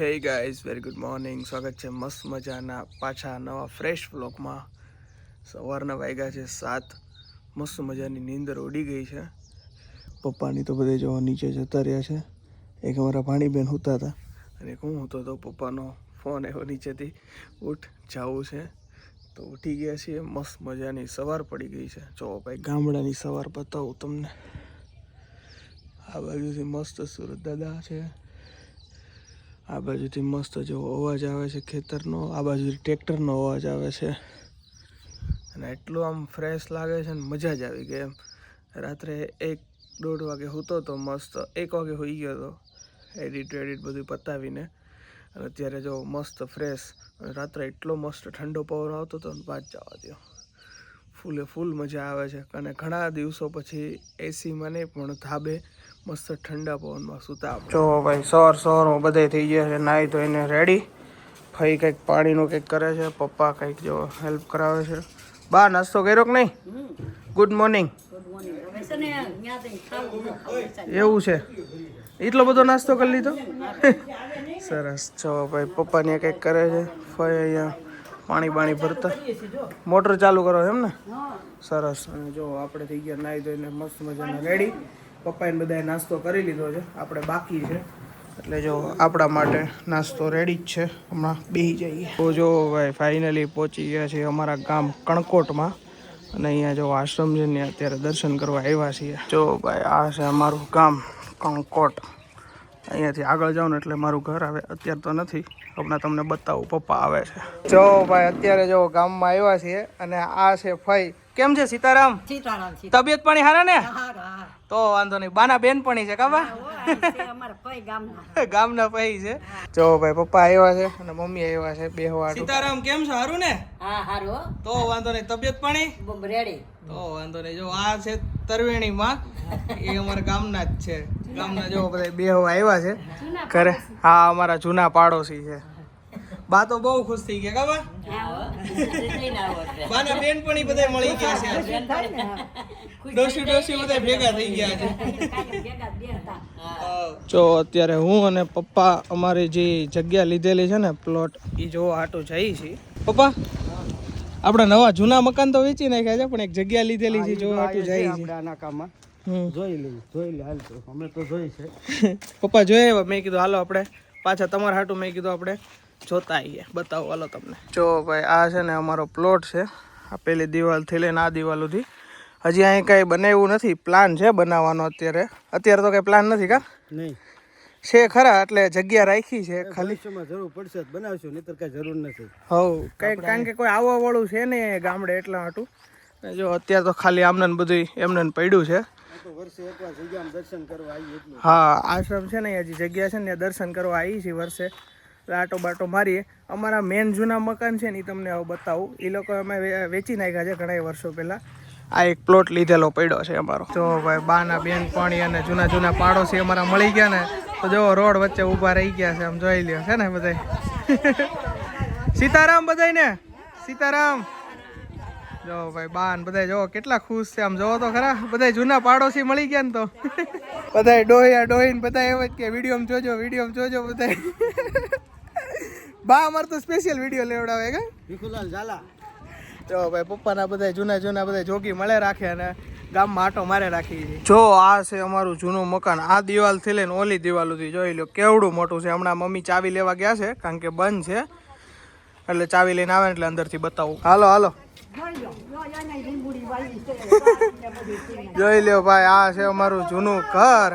Hey guys very good morning સ્વાગત છે મસ્ત મજાના પાછા નવા ફ્રેશ બ્લોકમાં સવારના વાગ્યા છે સાત. મસ્ત મજાની નીંદર ઉડી ગઈ છે. પપ્પાની તો બધે જોવા નીચે જતા રહ્યા છે. એક અમારા ભાણીબેન હોતા હતા. અને હું હોતો હતો, પપ્પાનો ફોન એવો નીચેથી ઉઠ, જવું છે. તો ઉઠી ગયા છીએ, મસ્ત મજાની સવાર પડી ગઈ છે. જો ભાઈ ગામડાની સવાર બતાવું તમને. આ બાજુથી મસ્ત સુરત દાદા છે. આ બાજુથી મસ્ત જો અવાજ આવે છે ખેતરનો, આ બાજુથી ટ્રેક્ટરનો અવાજ આવે છે. અને એટલું આમ ફ્રેશ લાગે છે ને મજા જ આવી ગઈ એમ. રાત્રે એક દોઢ વાગે સૂતો તો મસ્ત, એક વાગે હોઈ ગયો હતો એડિટ એડિટ બધું પતાવીને. અને અત્યારે જો મસ્ત ફ્રેશ અને રાત્રે એટલો મસ્ત ઠંડો પવન આવતો હતો ને વાત જવા દો ફૂલે ફૂલ મજા આવે છે. અને ઘણા દિવસો પછી એસીમાં નહીં પણ ધાબે મસ્ત ઠંડા પવનમાં સૂતા જો ભાઈ સોર સવારમાં બધે થઈ ગયા છે નાહી ધોઈને રેડી ફઈ કંઈક પાણીનું કંઈક કરે છે પપ્પા કંઈક જો હેલ્પ કરાવે છે. બા નાસ્તો કર્યો કે નહીં? ગુડ મોર્નિંગ એવું છે. એટલો બધો નાસ્તો કરી લીધો? સરસ. જો ભાઈ પપ્પા ને કંઈક કરે છે. ફઈ અહીંયા પાણી બાણી ભરતા. મોટર ચાલુ કરો એમ ને? સરસ. અને જો આપણે થઈ ગયા નાહી ધોઈને મસ્ત મજાના રેડી પપ્પાએ બધાએ નાસ્તો કરી લીધો છે. આપણે બાકી છે. એટલે જો આપણા માટે નાસ્તો રેડી જ છે. હમણાં બેસી જઈએ. તો જો ભાઈ ફાઇનલી પહોંચી ગયા છીએ અમારા ગામ કણકોટમાં. અને અહીંયા જો આશ્રમ છે ને અત્યારે દર્શન કરવા આવ્યા છીએ. જો ભાઈ, આ છે અમારું ગામ કણકોટ. અહીંયાથી આગળ જાઉં ને એટલે મારું ઘર આવે. અત્યારે તો નથી. હમણાં તમને બતાવું, પપ્પા આવે છે. જો ભાઈ, અત્યારે જો ગામમાં આવ્યા છીએ અને આ છે ફઈ. કેમ છે સીતારામ? સીતારામ. તબિયત પાણી હારા ને. તો વાંધો નહીં. બાના બેનપણી છે કાબા ગામના. ગામના પહી છે. જો ભાઈ પપ્પા આવ્યા છે અને મમ્મી આવ્યા છે બે સીતારામ કેમ છો? હારું ને? હા હારું તો વાંધો નહીં. તબિયત પાણી? રેડી. તો વાંધો નહીં. જો આ છે તરવેણી માં એ અમારા ગામના જ છે. ગામના જો બધા બે આવ્યા છે. ઘરે. હા અમારા જૂના પાડોશી છે. બા તો બહુ ખુશ થઈ ગયા કાબા બાના બેન બેનપણી બધા મળી ગયા છે ડોસી ડોશી ડોશી બધા ભેગા થઈ ગયા છે જો અત્યારે હું અને પપ્પા અમારી જે જગ્યા લીધેલી છે ને પ્લોટ એ જોવા આટો જઈ છે. પપ્પા આપણા નવા જૂના મકાન તો વેચી નાખ્યા છે પણ એક જગ્યા લીધેલી છે જો આટો જઈ છે આના કામમાં જોઈ લઈ જોઈ લે હાલ તો. અમે તો જોઈ છે. પપ્પા જોઈએ એવા મેં કીધું હાલો આપણે પાછા તમારા હાટું મેં કીધું આપણે જોતા આવીએ બતાવો હાલો તમને. જો ભાઈ આ છે ને અમારો પ્લોટ છે. આ પેલી દિવાલથી લઈને આ દિવાલ સુધી. હજી અહીં કાંઈ બનાવ્યું નથી પ્લાન છે બનાવવાનો અત્યારે. અત્યારે તો કાંઈ પ્લાન નથી કા? નહીં. છે ખરા એટલે જગ્યા રાખી છે ખાલી. જરૂર પડશે તો નહીં તો કઈ જરૂર નથી. હવ કઈ કારણ કે કોઈ આવવા વાળું છે ને ગામડે એટલા હાટું. જો અત્યારે તો ખાલી આમને ને બધું એમને પડ્યું છે. આ તો વર્ષે એકવાર જગ્યામાં દર્શન કરવા આવીએ એટલું. હા આશ્રમ છે ને હજી જગ્યા છે ને ત્યાં દર્શન કરવા આવી છે વર્ષે. આટો બાટો મારીએ. અમારા મેન જૂના મકાન છે ને એ તમને હવે બતાવું. એ લોકો અમે વેચી નાખ્યા છે ઘણા વર્ષો પહેલા. આ એક પ્લોટ લીધેલો પડ્યો છે અમારો. જો ભાઈ બાના બેન પાણી અને જૂના જૂના પાડોશી અમારા મળી ગયા ને તો જો રોડ વચ્ચે ઊભા રહી ગયા છે આમ જોઈ લ્યો છે ને બધા સીતારામ બધાય ને સીતારામ. જો ભાઈ બાન બધા જો કેટલા ખુશ છે આમ જોવો તો ખરા. બધા જૂના પાડોશી મળી ગયા ને તો. બધા ડોહ્યા ડોહીને બધા એમ જ કે વીડિયો જોજો વીડિયો જોજો બધા બા અમારે તો સ્પેશિયલ વીડિયો લેવડાવે કે ભીખુલાલ ઝાલા. તો ભાઈ પપ્પાના બધા જૂના જૂના બધા જોગી મળે રાખે અને ગામમાં આટો મારે રાખી છે. જો આ છે અમારું જૂનું મકાન. આ દિવાલથી લઈને ઓલી દિવાલ સુધી જોઈ લો કેવડું મોટું છે. હમણાં મમ્મી ચાવી લેવા ગયા છે કારણ કે બંધ છે. એટલે ચાવી લઈને આવે ને એટલે અંદરથી બતાવું. હાલો હાલો. જોઈ લ્યો ભાઈ આ છે અમારું જૂનું ઘર.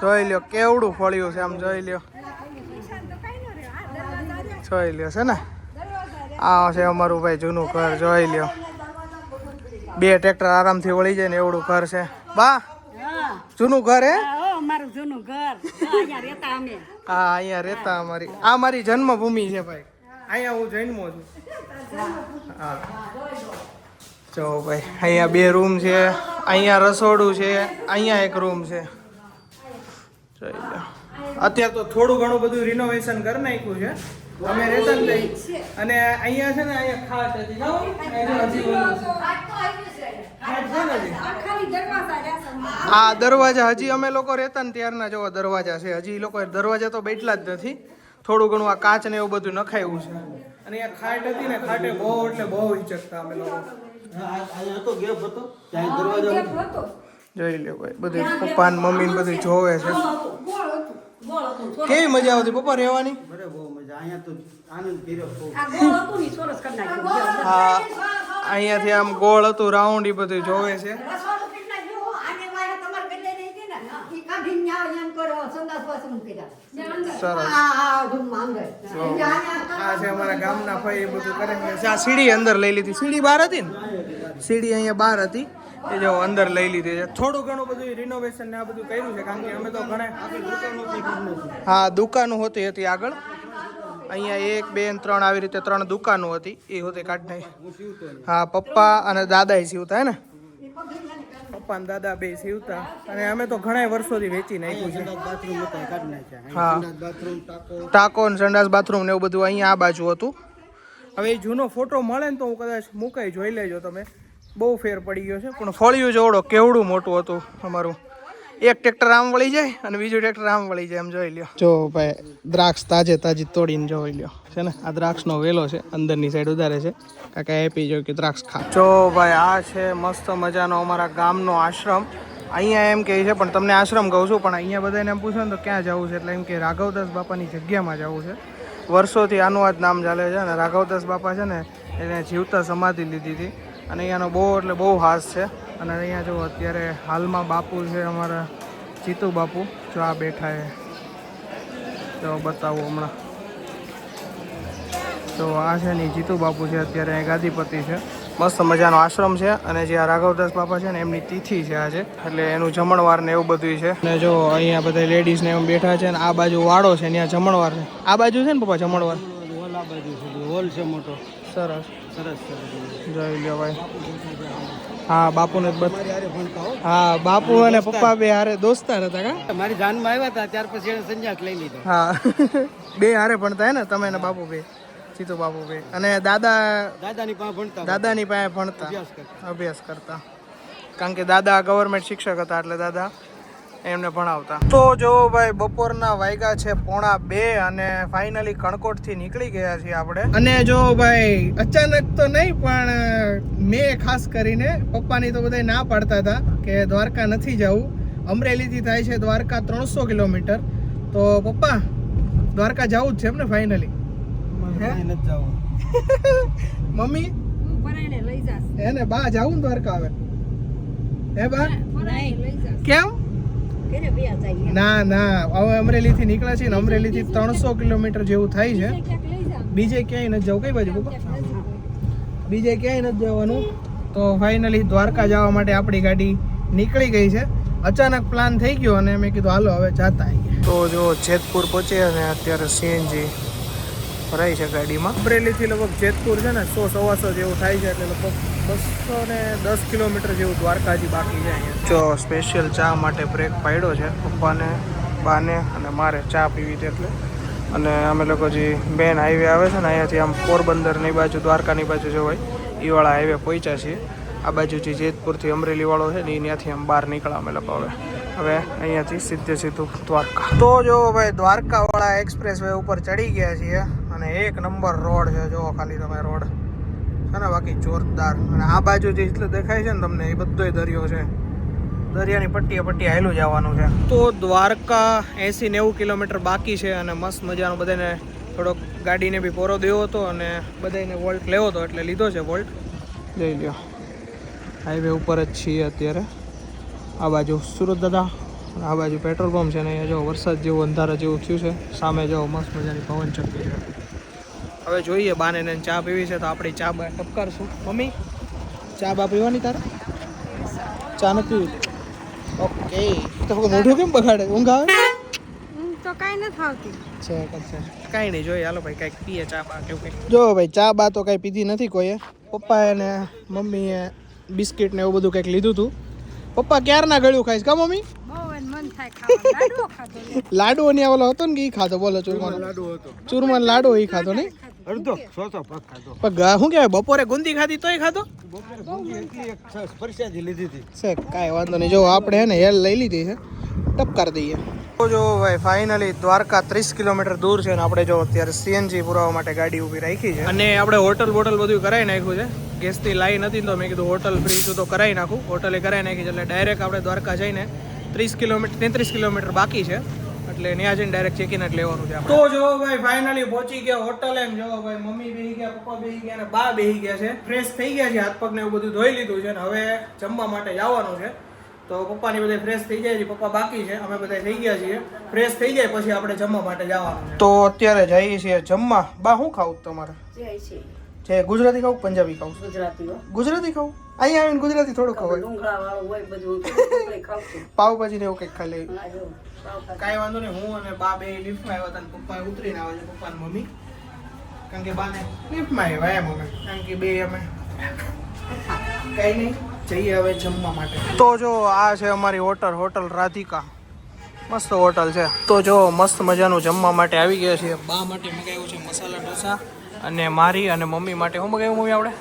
જોઈ લ્યો કેવડું ફળ્યું છે આમ જોઈ લ્યો. જોઈ લ્યો છે ને? આ છે અમારું ભાઈ જૂનું ઘર જોઈ લ્યો. બે ટ્રેક્ટર આરામથી વળી જાય ને એવડું ઘર છે. બા જૂનું ઘર હે? હા, અમારું જૂનું ઘર. અહીંયા રહેતા હા અહીંયા રહેતા અમારી. આ મારી જન્મભૂમિ છે ભાઈ. અહીંયા હું જન્મો છું. હા. જો ભાઈ અહીંયા બે રૂમ છે અહીંયા રસોડું છે અહીંયા એક રૂમ છે. જોઈ લો અત્યારે તો થોડું ઘણું બધું રિનોવેશન કરી નાખ્યું છે. અમે રહેતા ને તઈ. અને અહીંયા છે ને અહીંયા ખાટ હતી? આ દરવાજા હજી અમે લોકો રહેતા ને ત્યારના જો દરવાજા છે હજી લોકો દરવાજા તો બેઠલા જ નથી થોડું ઘણું આ કાચ ને એવું બધું નખાયું છે અને અહીંયા ખાટ હતી ને ખાટે બહુ એટલે બહુ હિચકતા અમે લોકો જોઈ લે ભાઈ બધું પપ્પા ને મમ્મી ને બધું જોવે છે કેવી મજા આવતી પપ્પા રહેવાની અહીંયાથી આમ ગોળ હતું રાઉન્ડ એ બધું જોવે છે. સીડી અંદર લઈ લીધી. સીડી બહાર હતી ને? સીડી અહીંયા બહાર હતી. એ જો અંદર લઈ લીધી છે. થોડું ઘણું બધું રિનોવેશન ને આ બધું કર્યું છે કારણ કે અમે તો ઘણા હા દુકાનો હોતી હતી આગળ. અહીંયા એક બે ત્રણ આવી રીતે ત્રણ દુકાનો હતી. એ હોતી કાઢ નાખી હા પપ્પા અને દાદા સીવતા હે ને? પપ્પા ને દાદા બે સીવતા. અને અમે તો ઘણા વર્ષોથી વેચી નાખ્યું છે. એ હા. સંડાસ બાથરૂમ ટાંકો. ટાંકો ને સંડાસ બાથરૂમ ને એવું બધું અહીંયા આ બાજુ હતું. હવે એ જૂનો ફોટો મળે ને તો હું કદાચ મુકાઈ જોઈ લેજો તમે. બહુ ફેર પડી ગયો છે પણ ફળિયું જોડો કેવડું મોટું હતું અમારું. એક ટ્રેક્ટર આમ વળી જાય અને બીજું ટ્રેક્ટર આમ વળી જાય એમ જોઈ લ્યો. જો ભાઈ દ્રાક્ષ તાજે તાજી તોડીને જોઈ લ્યો. છે ને? આ દ્રાક્ષનો વેલો છે અંદરની સાઈડ ઉધારે છે. કાકા એપી જોયું કે દ્રાક્ષ ખા. જો ભાઈ આ છે મસ્ત મજાનો અમારા ગામનો આશ્રમ. અહીંયા એમ કહે છે પણ તમને આશ્રમ કહું છું પણ અહીંયા બધાને એમ પૂછો ને તો ક્યાં જવું છે? એટલે એમ કે રાઘવદાસ બાપાની જગ્યામાં જવું છે. વર્ષોથી આનું જ નામ ચાલે છે અને રાઘવદાસ બાપા છે ને એને જીવતા સમાધિ લીધી હતી. અને અહીંયાનો બહુ એટલે બહુ હાસ છે. અને અહીંયા જો અત્યારે હાલમાં બાપુ છે અમારા જીતુ બાપુ જો આ બેઠા છે. તો બતાવું હમણાં. તો આ છે ને જીતુ બાપુ છે અત્યારે અહીં ગાદીપતિ છે. મસ્ત મજાનો આશ્રમ છે અને જે આ રાઘવદાસ બાપા છે ને એમની તિથિ છે આજે. એટલે એનું જમણવાર ને એવું બધું છે. અને જો અહીંયા બધા લેડીઝ ને એમ બેઠા છે ને આ બાજુ વાડો છે ત્યાં જમણવાર છે. આ બાજુ છે ને પપ્પા જમણવાર? હોલ આ બાજુ છે હોલ છે મોટો. સરસ. સરસ સરસ. જોઈ લ્યો ભાઈ. હા બાપુને જ બત ભણતા હા બાપુ અને પપ્પા બે હારે દોસ્તાર હતા કા? મારી જાનમાં આવ્યા હતા ત્યાર પછી એને સંન્યાસ લઈ લીધો. હા. બે હારે ભણતા હે ને તમે ને બાપુ બે. સીતો બાપુ બે. અને દાદા દાદાની પાસે ભણતા દાદાની પાસે ભણતા. અભ્યાસ કરતા. કારણ કે દાદા ગવર્મેન્ટ શિક્ષક હતા એટલે દાદા એમને ભણાવતા. તો જો ભાઈ બપોરના વાયગા છે પોણા બે અને ફાઇનલી કણકોટથી નીકળી ગયા છીએ આપણે. અને જો ભાઈ અચાનક તો નહીં પણ મેં ખાસ કરીને પપ્પાની તો બધા ના પાડતા હતા કે દ્વારકા નથી જવું. અમરેલીથી થાય છે દ્વારકા ત્રણસો કિલોમીટર. તો પપ્પા દ્વારકા જવું જ છે એમ ને ફાઇનલી મમ્મી? લઈ જાશ. હે ને બા જવું દ્વારકા હવે? હે બા? નહીં, લઈ જાશ. કેમ. ના ના. હવે અમરેલીથી નીકળ્યા છીએ ને અમરેલીથી ત્રણસો કિલોમીટર જેવું થાય છે. બીજે ક્યાંય નથી જવું. કઈ બાજુ બીજે ક્યાંય નથી જવાનું. તો ફાઇનલી દ્વારકા જવા માટે આપણી ગાડી નીકળી ગઈ છે. અચાનક પ્લાન થઈ ગયો અને મેં કીધું હાલો હવે જાતા આવીએ. તો જો જેતપુર પહોંચે અને અત્યારે સીએનજી ભરાય છે ગાડીમાં. અમરેલીથી લગભગ જેતપુર છે ને, સો સવાસો જેવું થાય છે એટલે લગભગ બસો ને દસ કિલોમીટર જેવું દ્વારકા હજી બાકી છે અહીંયા. જો સ્પેશિયલ ચા માટે બ્રેક પાડ્યો છે, પપ્પાને, બાને અને મારે ચા પીવી એટલે. અને અમે લોકો જે બેન હાઈવે આવે છે ને, અહીંયાથી આમ પોરબંદરની બાજુ, દ્વારકાની બાજુ જો હોય એ વાળા હાઈવે પહોંચ્યા છીએ. આ બાજુ જે જેતપુરથી અમરેલીવાળો છે ને એ ત્યાંથી આમ બહાર નીકળ્યા અમે લોકો હવે. હવે અહીંયાથી સીધે સીધું દ્વારકા. તો જો ભાઈ, દ્વારકાવાળા એક્સપ્રેસ વે ઉપર ચડી ગયા છીએ. અને એક નંબર રોડ છે, જો ખાલી તમે રોડ છે ને, બાકી જોરદાર. અને આ બાજુ જે એટલે દેખાય છે ને તમને, એ બધોય દરિયો છે. દરિયાની પટ્ટીએ પટ્ટી હાયલું જવાનું છે. તો દ્વારકા એંસી નેવું કિલોમીટર બાકી છે અને મસ્ત મજાનો બધાને થોડોક ગાડીને બી પોરો દેવો હતો અને બધાને વોલ્ટ લેવો હતો, એટલે લીધો છે વોલ્ટ. લઈ લ્યો. હાઈવે ઉપર જ છીએ અત્યારે. આ બાજુ સુરત દાદા આ બાજુ પેટ્રોલ પંપ છે ને, અહીંયા જો વરસાદ જેવું અંધારા જેવું થયું છે, સામે જો મસ્ત મજાની પવન ચક્કી છે. હવે જોઈએ બાને ને ચા પીવી છે તો આપણી ચા બા ટપકારશું. મમ્મી ચા બા પીવાની તારે? ચા નથી પીવી. ઓકે. તો મોઢું કેમ બગાડે? ઊંઘ આવે? તો કાંઈ નથી આવતી. છે છે? કાંઈ નહીં જોઈએ. હાલો ભાઈ કાંઈક પીએ ચા બા કેવું કંઈક. જો ભાઈ ચા બા તો કાંઈ પીધી નથી કોઈએ. પપ્પાએ ને મમ્મીએ બિસ્કિટ ને એવું બધું કંઈક લીધું હતું પપ્પા ક્યારના ગળ્યું ખાઈશ કા મમ્મી? બહુ એને મન થાય ખાવાનું. લાડવો ખાધો લે. લાડુ ને ઓલો હતો ને કે ઈ ખાધો? બોલો ચૂરમાનો. લાડુ હતો. ચૂરમાનો લાડુ એ ખાધો નહીં. અડધો. ચોથો ભાગ ખાધો. પણ શું કહેવાય? બપોરે ગુંદી ખાધી તોય ખાધો? બપોરે ગુંદી એટલી એક પરસાદી લીધી હતી. છે કાંઈ વાંધો નહીં. જો આપણે હે ને હેલ લઈ લીધી છે. ટપકાર દઈએ. તો જો ભાઈ ફાઇનલી દ્વારકા ત્રીસ કિલોમીટર દૂર છે ને આપણે જો અત્યારે સીએનજી પુરાવા માટે ગાડી ઊભી રાખી છે. અને આપણે હોટલ બોટલ બધું કરાવી નાખ્યું છે. ગેસથી લાઈ નથી તો મેં કીધું હોટલ ફ્રી છું તો કરાવી નાખું. હોટલે કરાવી નાખી છે એટલે ડાયરેક્ટ આપણે દ્વારકા જઈને ત્રીસ કિલોમીટર તેત્રીસ કિલોમીટર બાકી છે. એટલે ત્યાં જઈને ડાયરેક્ટ ચેકિન જ લેવાનું છે તો જો ભાઈ ફાઇનલી પહોંચી ગયા હોટલ એમ જો ભાઈ મમ્મી બેહી ગયા પપ્પા બેહી ગયા અને બા બેહી ગયા છે. ફ્રેશ થઈ ગયા છે હાથ પગ ને એવું બધું ધોઈ લીધું છે ને હવે જમવા માટે જવાનું છે. તો પપ્પાની બધા ફ્રેશ થઈ જાય છે પપ્પા બાકી છે અમે બધા થઈ ગયા છીએ. ફ્રેશ થઈ જાય પછી આપણે જમવા માટે જવાનું છે. તો અત્યારે જઈએ છીએ જમવા. બા શું ખાવું તમારે? જે છે છે ગુજરાતી ખાવું પંજાબી ખાવું ગુજરાતી ગુજરાતી ખાવું અહીંયા આવીને ગુજરાતી થોડું ખબર હોય બધું આપણે ખાવું છું. પાવભાજી ને એવું કંઈક ખાલી કાંઈ વાંધો નહીં હું અને બા બે લિફ્ટમાં આવ્યા હતા પપ્પા ઉતરીને આવે છે પપ્પા મમ્મી. કારણ કે બાને લિફ્ટમાં આવ્યા એમ અમે. કારણ કે બે અમે. કઈ નહીં જઈએ હવે જમવા માટે. તો જો આ છે અમારી હોટલ હોટલ રાધિકા. મસ્ત હોટલ છે. તો જો મસ્ત મજાનું જમવા માટે આવી ગયા છીએ. બા માટે મગાવ્યું છે મસાલા ઢોસા અને મારી અને મમ્મી માટે હું મગાવ્યું મમ્મી આપણે?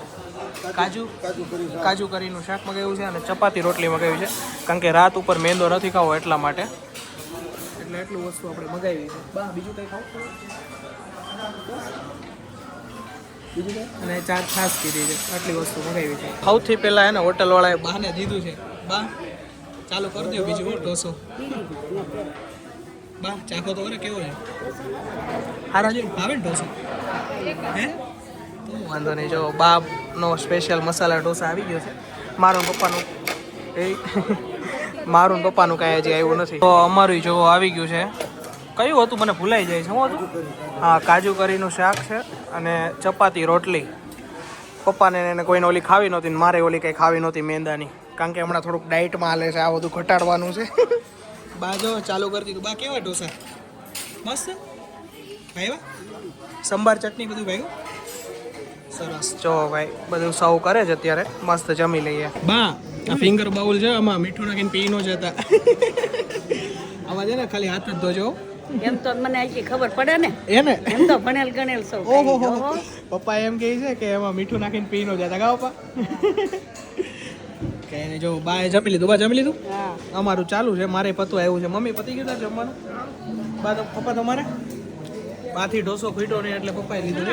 કાજુ કાજુ કરી કાજુ કરીનું શાક મગાવ્યું છે અને ચપાતી રોટલી મગાવી છે. કારણ કે રાત ઉપર મેંદો નથી ખાવો એટલા માટે. એટલે એટલું વસ્તુ આપણે મગાવી છે. બા, બીજું કંઈ ખાવું? અને ચાર છાશ કીધી છે. આટલી વસ્તુ મગાવી છે. સૌથી પહેલાં એને હોટલવાળાએ બાને દીધું છે. બા, ચાલુ કરી દો બીજું ઢોસો. બા, ચાખો તો કેવો છે? હારા જો ભાવે ને ઢોસો? હે? વાંધો નહીં. જો બાપનો સ્પેશિયલ મસાલા ઢોસા આવી ગયો છે. મારું પપ્પાનું એ મારું પપ્પાનું કાંઈ હજી આવ્યું નથી. તો અમારું જો આવી ગયું છે. કયું હતું મને ભૂલાઈ જાય છે શું હા, કાજુ કરીનું શાક છે અને ચપાતી રોટલી. પપ્પાને એને કોઈને ઓલી ખાવી નહોતી મારે ઓલી કંઈ ખાવી નહોતી મેંદાની. કારણ કે હમણાં થોડુંક ડાયટમાં હાલે છે, આ બધું ઘટાડવાનું છે. બા જો, ચાલુ કરી દીધું. બા, કેવા ઢોસા? મસ્ત? ભાઈ સંભાર ચટણી બધું ભાઈ સરસ. જો ભાઈ બધું સૌ કરે છે અત્યારે. મસ્ત જમી લઈએ. બા આ ફિંગર બાઉલ છે આમાં મીઠું નાખીને પી નો જતા આમાં છે ને ખાલી હાથ જ ધોજો. એમ તો મને આખી ખબર પડે ને. એને એમ તો ભણેલ ગણેલ સૌ ઓહો. પપ્પા એમ કહે છે કે એમાં મીઠું નાખીને પી નો જતા ગા પપ્પા? કઈ નહીં જો બાએ જમી લીધું. બા જમી લીધું? હા. અમારું ચાલુ છે. મારે પતું આવ્યું છે. મમ્મી પતી ગયું જમવાનું? બા તો પપ્પા તમારે? બાથી ઢોસો ખૂટ્યો નહીં એટલે પપ્પાએ લીધું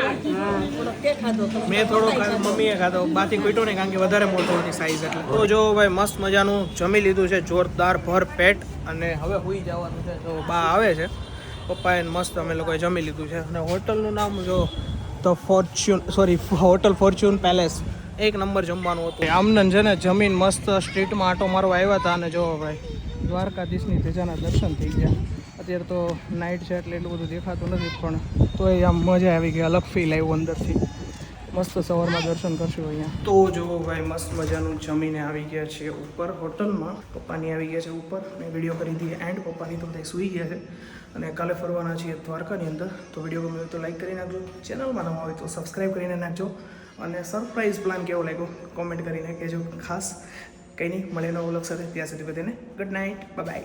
મેં થોડો મમ્મીએ ખાધો. બાથી ખૂટ્યો નહીં કારણ કે વધારે મોટો હતી સાઈઝ એટલે. તો જો ભાઈ મસ્ત મજાનું જમી લીધું છે જોરદાર ભર પેટ અને હવે હુઈ જવાનું છે. તો બા આવે છે. પપ્પાએ મસ્ત અમે લોકોએ જમી લીધું છે. અને હોટલનું નામ જો તો Fortune sorry hotel Fortune palace એક નંબર જમવાનું હતું. આમનન છે ને જમીન મસ્ત સ્ટ્રીટમાં આટો મારવા આવ્યા હતા અને જો ભાઈ દ્વારકાધીશની ધજાના દર્શન થઈ ગયા. અત્યારે તો નાઇટ છે એટલે એટલું બધું દેખાતું નથી, પણ તોય આમ મજા આવી ગઈ, અલગ ફીલ આવ્યું અંદરથી. મસ્ત સવારમાં દર્શન કરશું અહીંયા. તો જુઓ ભાઈ મસ્ત મજાનું જમીને આવી ગયા છે ઉપર, હોટલમાં. પપ્પાની આવી ગયા છે ઉપર. મેં વીડિયો કરી દીધી એન્ડ પપ્પાની તો બધા સૂઈ ગયા છે. અને કાલે ફરવાના છીએ દ્વારકાની અંદર. તો વીડિયો ગમે તો લાઈક કરી નાખજો. ચેનલમાં નવા હોય તો સબસ્ક્રાઈબ કરીને નાખજો. અને સરપ્રાઈઝ પ્લાન કેવો લાગ્યો? કોમેન્ટ કરીને કહેજો. ખાસ. કંઈ નહીં મળે નવો સાથે. ત્યાં સુધી બધાને ગુડ નાઇટ બાય